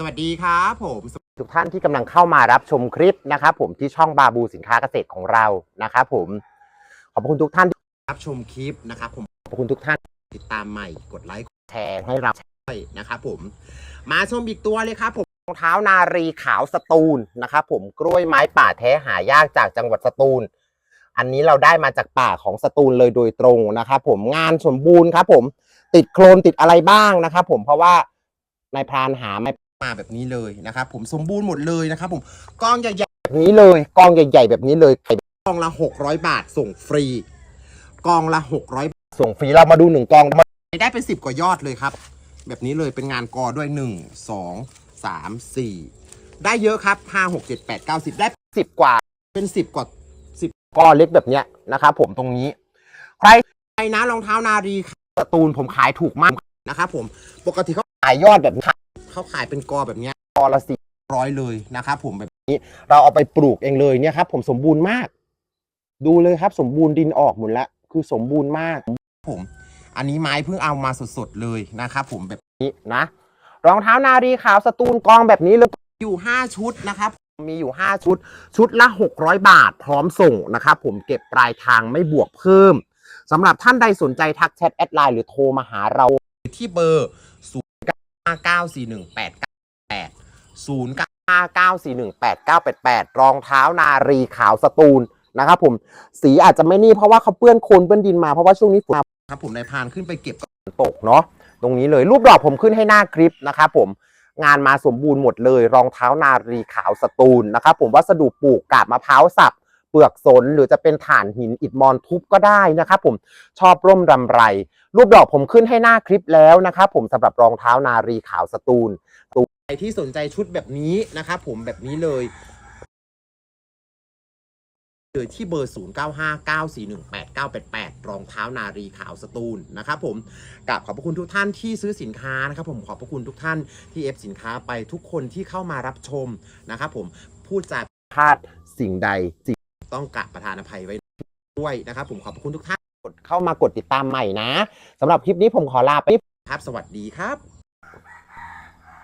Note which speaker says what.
Speaker 1: สวัสดีครับผม
Speaker 2: ทุกท่านที่กำลังเข้ามารับชมคลิปนะครับผมที่ช่องบาบูสินค้าเกษตรของเรานะครับผมขอบคุณทุกท่านที่
Speaker 1: รับชมคลิปนะครับผม
Speaker 2: ขอบคุณทุกท่าน
Speaker 1: ติดตามใหม่กดไลค์
Speaker 2: แชร์ให้เรา
Speaker 1: ด้วยนะครับผม มาชมอีกตัวเลยครับผม
Speaker 2: รองเท้านารีขาวสตูลนะครับผมกล้วยไม้ป่าแท้หายากจากจังหวัดสตูล อันนี้เราได้มาจากป่าของสตูลเลยโดยตรงนะครับผมงานสมบูรณ์ครับผมติดโครนติดอะไรบ้างนะครับผมเพราะว่านายพรานหาไม่
Speaker 1: มาแบบนี้เลยนะครับผมสมบูรณ์หมดเลยนะครับผมกล้องใหญ่
Speaker 2: แบบนี้เลยกองใหญ่ ๆ แบบนี้เลย
Speaker 1: ๆกล้องละ 600 บาทส่งฟรีกล้องละ 600 บาท
Speaker 2: ส่งฟรีเรามาดูหนึ่งกอง
Speaker 1: ได้เป็น 10 กว่ายอดเลยครับ แบบนี้เลยเป็นงานกอด้วย 1 2 3 4 ได้เยอะครับ 5 6 7 8 9 10 ได้
Speaker 2: สิบกว่า
Speaker 1: เป็น 10 กว่า
Speaker 2: ก้อนเล็กแบบเนี้ยนะครับผมตรงนี้ ใคร
Speaker 1: ใครนะรองเท้านารี
Speaker 2: สตูลผมขายถูกมาก
Speaker 1: นะครับผมปกติเขา
Speaker 2: ขายยอดแบบนี้
Speaker 1: เขาขายเป็นกอแบบเนี้ย
Speaker 2: กอละสี่
Speaker 1: ร้อยเลยนะครับผมแบบ
Speaker 2: เราเอาไปปลูกเองเลยเนี่ยครับผมสมบูรณ์มาก ดูเลยครับสมบูรณ์ดินออกหมดแล้วคือสมบูรณ์มาก
Speaker 1: ผม อันนี้ไม้เพิ่งเอามาสดๆเลยนะครับผมแบบ
Speaker 2: นี้นะ รองเท้านารีขาวสตูลกองแบบนี้เลย
Speaker 1: อยู่ 5 ชุดนะครับ
Speaker 2: มีอยู่ 5 ชุด ชุดละ 600 บาท พร้อมส่งนะครับผมเก็บปลายทางไม่บวกเพิ่มสำหรับท่านใดสนใจทักแชทแอดไลน์หรือโทรมาหาเรา
Speaker 1: ที่เบอร์ 0 9 9 4 1 8 9 8 0 9
Speaker 2: 59418988 รองเท้านารีขาวสตูลนะครับผมสีอาจจะไม่นี่เพราะว่าเขาเปื้อนโคลนเปื้อนดินมาเพราะว่าช่วงนี้ฝน
Speaker 1: ครับผมนายพานขึ้นไปเก็บ
Speaker 2: ตกเนาะตรงนี้เลยรูปดอกผมขึ้นให้หน้าคลิปนะครับผมงานมาสมบูรณ์หมดเลย รองเท้านารีขาวสตูลนะครับผมวัสดุปลูกกาบมะพร้าวสับ เปลือกสน หรือจะเป็นถ่านหินอิฐมอนทุบก็ได้นะครับผมชอบร่มรำไร รูปดอกผมขึ้นให้หน้าคลิปแล้วนะครับผมสำหรับรองเท้านารีขาวสตูล
Speaker 1: ใครที่สนใจชุดแบบนี้นะครับผมแบบนี้เลยเลยที่เบอร์ 0 9 5 9 4 1 8 9 8 8 รองเท้านารีขาวสตูลนะครับผมกราบขอบพระคุณทุกท่านที่ซื้อสินค้านะครับผมขอบพระคุณทุกท่านที่เอฟสินค้าไปทุกคนที่เข้ามารับชมนะครับผมพูดจา
Speaker 2: พลาดสิ่งใดสิ่ง
Speaker 1: ต้องกราบประธานอภัยไว้ด้วยนะครับ ผมขอบพระคุณทุกท่าน
Speaker 2: กดเข้ามากดติดตามใหม่นะสำหรับคลิปนี้ผมขอลาไป
Speaker 1: ครับ สวัสดีครับ